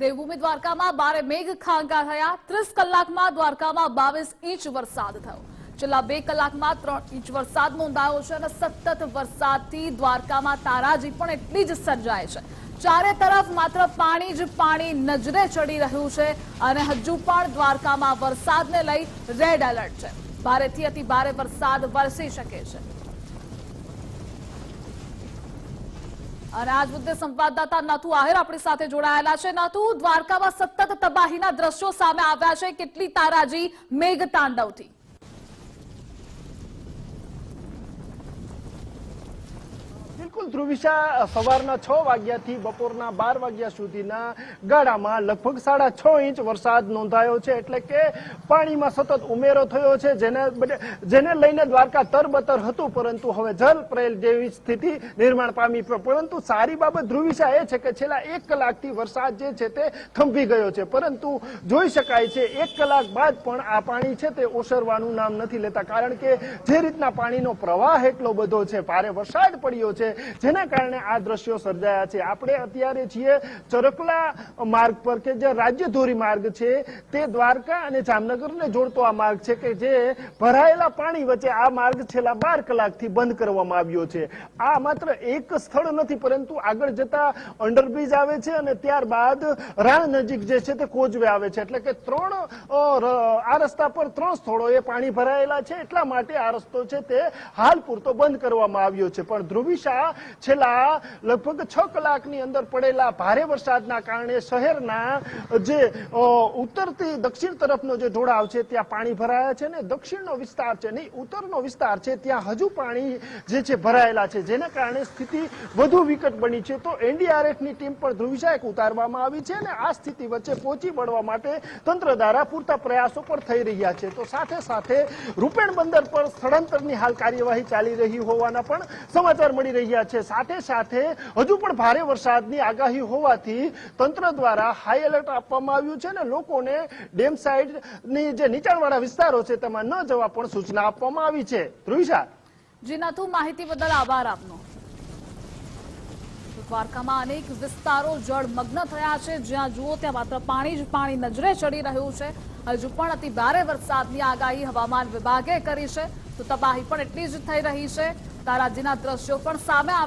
દેવભૂમિ દ્વારકામાં બારે મેઘ ખાંગા થયા. ત્રીસ કલાકમાં દ્વારકામાં બાવીસ ઇંચ વરસાદ થયો. છેલ્લા બે કલાકમાં ત્રણ ઇંચ વરસાદ નોંધાયો છે અને સતત વરસાદથી દ્વારકામાં તારાજી પણ એટલી જ સર્જાય છે. ચારે તરફ માત્ર પાણી જ પાણી નજરે ચડી રહ્યું છે અને હજુ પણ દ્વારકામાં વરસાદને લઈ રેડ એલર્ટ છે. ભારેથી અતિ ભારે વરસાદ વરસી શકે છે. અને આજ મુદ્દે સંવાદદાતા નાથુ આહિર આપણી સાથે જોડાયેલા છે. નાથુ, દ્વારકામાં સતત તબાહીના દ્રશ્યો સામે આવ્યા છે. કેટલી તારાજી મેઘ તાંડવથી બિલકુલ ધ્રુવિશા સવારના છ વાગ્યાથી બપોરના બાર વાગ્યા સુધીના ગાળામાં લગભગ સાડા છ ઇંચ વરસાદ નોંધાયો છે. એટલે કે પાણીમાં સતત ઉમેરો થયો છે, જેને જેને લઈને દ્વારકા તરબતર હતું, પરંતુ હવે જલ પ્રેલ જેવી સ્થિતિ નિર્માણ પામી પરંતુ સારી બાબત ધ્રુવિશા એ છે કે છેલ્લા એક કલાકથી વરસાદ જે છે તે થંભી ગયો છે. પરંતુ જોઈ શકાય છે, એક કલાક બાદ પણ આ પાણી છે તે ઓસરવાનું નામ નથી લેતા, કારણ કે જે રીતના પાણીનો પ્રવાહ એટલો બધો છે, ભારે વરસાદ પડ્યો છે જેના કારણે આ દ્રશ્યો સર્જાયા છે. આપણે અત્યારે છીએ ચરકલા માર્ગ પર કે જે રાજ્યધોરી માર્ગ છે, તે દ્વારકા અને જામનગરને જોડતો આ માર્ગ છે કે જે ભરાયેલા પાણી વચ્ચે આ માર્ગ છેલ્લા બાર કલાકથી બંધ કરવામાં આવ્યો છે. આ માત્ર એક સ્થળ નથી, પરંતુ આગળ જતા અંડરબ્રિજ આવે છે અને ત્યારબાદ રાણ નજીક જે છે તે કોજવે આવે છે. એટલે કે ત્રણ આ રસ્તા પર ત્રણ સ્થળોએ પાણી ભરાયેલા છે. એટલા માટે આ રસ્તો છે તે હાલ પૂરતો બંધ કરવામાં આવ્યો છે. પણ ધ્રુવિશા છેલ્લા, લગભગ છ કલાકની અંદર પડેલા ભારે વરસાદના કારણે શહેરના જે ઉત્તરથી દક્ષિણ તરફનો જે ઢોળાવ છે, ત્યાં પાણી ભરાયા છે ને દક્ષિણનો વિસ્તાર છે નહીં, ઉત્તરનો વિસ્તાર છે, ત્યાં હજુ પાણી જે છે ભરાયેલા છે. જેના કારણે સ્થિતિ વધુ વિકટ બની છે. તો એનડીઆરએફની ટીમ પણ ધ્રુવિશાયક ઉતારવામાં આવી છે અને આ સ્થિતિ વચ્ચે પહોંચી વળવા માટે તંત્ર દ્વારા પૂરતા પ્રયાસો પણ થઈ રહ્યા છે. તો સાથે સાથે રૂપેણ બંદર પર સ્થળાંતરની હાલ કાર્યવાહી ચાલી રહી હોવાના પણ સમાચાર મળી રહ્યા છે. સાથે સાથે હજુ પણ ભારે વરસાદની આગાહી હોવાથી તંત્ર દ્વારા હાઈ એલર્ટ આપવામાં આવ્યું છે અને લોકોને ડેમ સાઈડની જે નીચાણવાળા વિસ્તારો છે તેમાં ન જવા પણ સૂચના આપવામાં આવી છે. ધ્રુવિશા જી માહિતી બદલ આભાર આપનો. દ્વારકામાં અનેક વિસ્તારો જળમગ્ન થયા છે. જ્યાં જુઓ ત્યાં માત્ર પાણી જ પાણી નજરે ચડી રહ્યું છે. હજુ પણ અતિ ભારે વરસાદની આગાહી હવામાન વિભાગે કરી છે. તો તબાહી પણ એટલી જ થઈ રહી છે. તારાજીના દ્રશ્યો પણ સામે આવી